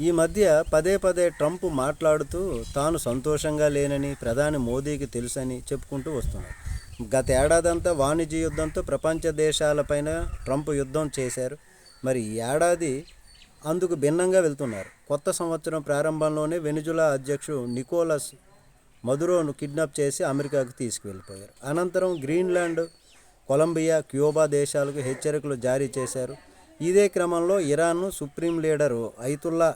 ఈ మధ్య పదే పదే ట్రంప్ మాట్లాడుతూ తాను సంతోషంగా లేనని ప్రధాని మోదీకి తెలుసని చెప్పుకుంటూ వస్తున్నారు. గత ఏడాదంతా వాణిజ్య యుద్ధంతో ప్రపంచ దేశాలపైన ట్రంప్ యుద్ధం చేశారు. మరి ఈ ఏడాది అందుకు భిన్నంగా వెళ్తున్నారు. కొత్త సంవత్సరం ప్రారంభంలోనే వెనుజులా అధ్యక్షుడు నికోలస్ మధురోను కిడ్నాప్ చేసి అమెరికాకు తీసుకువెళ్ళిపోయారు. అనంతరం గ్రీన్లాండ్ కొలంబియా క్యూబా దేశాలకు హెచ్చరికలు జారీ చేశారు. ఇదే క్రమంలో ఇరాన్ను సుప్రీం లీడరు ఐతుల్లా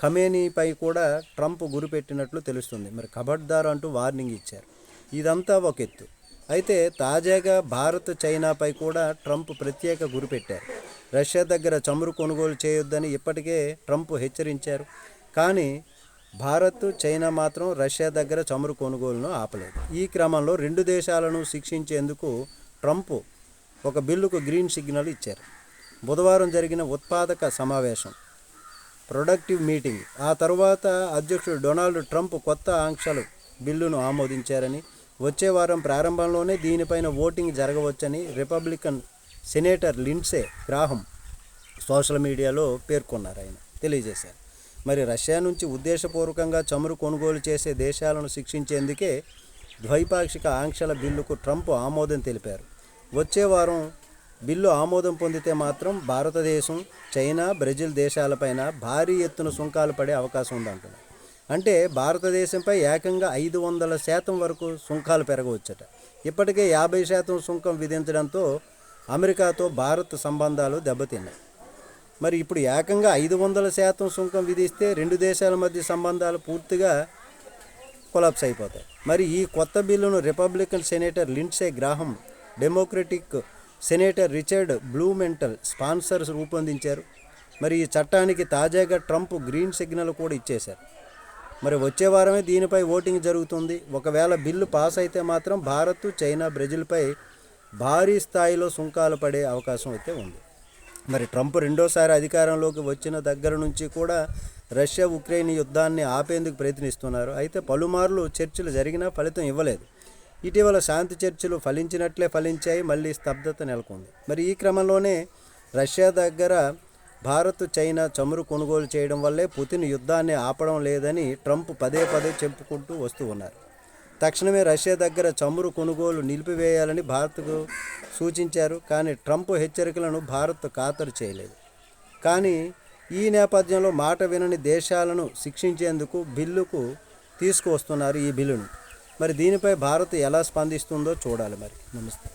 ఖమేనీపై కూడా ట్రంప్ గురిపెట్టినట్లు తెలుస్తుంది. మరి ఖబర్దార్ అంటూ వార్నింగ్ ఇచ్చారు. ఇదంతా ఒక ఎత్తు. అయితే తాజాగా భారత్ చైనాపై కూడా ట్రంప్ ప్రత్యేక గురిపెట్టారు. రష్యా దగ్గర చమురు కొనుగోలు చేయొద్దని ఇప్పటికే ట్రంప్ హెచ్చరించారు. కానీ భారత్ చైనా మాత్రం రష్యా దగ్గర చమురు కొనుగోలును ఆపలేదు. ఈ క్రమంలో రెండు దేశాలను శిక్షించేందుకు ట్రంప్ ఒక బిల్లుకు గ్రీన్ సిగ్నల్ ఇచ్చారు. బుధవారం జరిగిన ఉత్పాదక సమావేశం. Productive meeting. ఆ తర్వాత అధ్యక్షుడు డొనాల్డ్ ట్రంప్ కొత్త ఆంక్షలు బిల్లును ఆమోదించారని వచ్చే వారం ప్రారంభంలోనే దీనిపైన voting జరగవచ్చని Republican senator Lindsey Graham social మీడియాలో పేర్కొన్నారు ఆయన. తెలియజేశారు. మరి రష్యా నుంచి ఉద్దేశపూర్వకంగా చమురు కొనుగోలు చేసే దేశాలను శిక్షించేందుకే ద్వైపాక్షిక ఆంక్షల బిల్లుకు ట్రంప్ ఆమోదం తెలిపారు. వచ్చే వారం బిల్లు ఆమోదం పొందితే మాత్రం భారతదేశం చైనా బ్రెజిల్ దేశాలపైన భారీ ఎత్తున సుంకాలు పడే అవకాశం ఉందంటున్నారు అంటే భారతదేశంపై ఏకంగా ఐదు వందల శాతం వరకు సుంకాలు పెరగవచ్చట. ఇప్పటికే యాభై శాతం సుంకం విధించడంతో అమెరికాతో భారత్ సంబంధాలు దెబ్బతిన్నాయి. మరి ఇప్పుడు ఏకంగా ఐదు వందల శాతం సుంకం విధిస్తే రెండు దేశాల మధ్య సంబంధాలు పూర్తిగా కొలాప్స్ అయిపోతాయి. మరి ఈ కొత్త బిల్లును Republican senator Lindsey Graham Democratic senator Richard Blumenthal sponsors రూపొందించారు. మరి ఈ చట్టానికి తాజాగా ట్రంప్ గ్రీన్ సిగ్నల్ కూడా ఇచ్చేశారు. మరి వచ్చే వారమే దీనిపై ఓటింగ్ జరుగుతుంది. ఒకవేళ బిల్లు పాస్ అయితే మాత్రం భారత్ చైనా బ్రెజిల్పై భారీ స్థాయిలో సుంకాలు పడే అవకాశం అయితే ఉంది. మరి ట్రంప్ రెండోసారి అధికారంలోకి వచ్చిన దగ్గర నుంచి కూడా రష్యా ఉక్రెయిన్ యుద్ధాన్ని ఆపేందుకు ప్రయత్నిస్తున్నారు. అయితే పలుమార్లు చర్చలు జరిగినా ఫలితం ఇవ్వలేదు. ఇటీవల శాంతి చర్చలు ఫలించినట్లే ఫలించాయి మళ్ళీ స్తబ్దత నెలకొంది. మరి ఈ క్రమంలోనే రష్యా దగ్గర భారత్ చైనా చమురు కొనుగోలు చేయడం వల్లే పుతిన్ యుద్ధాన్ని ఆపడం లేదని ట్రంప్ పదే పదే చెప్పుకుంటూ వస్తూ ఉన్నారు. తక్షణమే రష్యా దగ్గర చమురు కొనుగోలు నిలిపివేయాలని భారత్కు సూచించారు కానీ ట్రంప్ హెచ్చరికలను భారత్ ఖాతరు చేయలేదు. కానీ ఈ నేపథ్యంలో మాట వినని దేశాలను శిక్షించేందుకు బిల్లుకు తీసుకువస్తున్నారు ఈ బిల్లును. మరి దీనిపై భారత్ ఎలా స్పందిస్తుందో చూడాలి మరి. నమస్తే.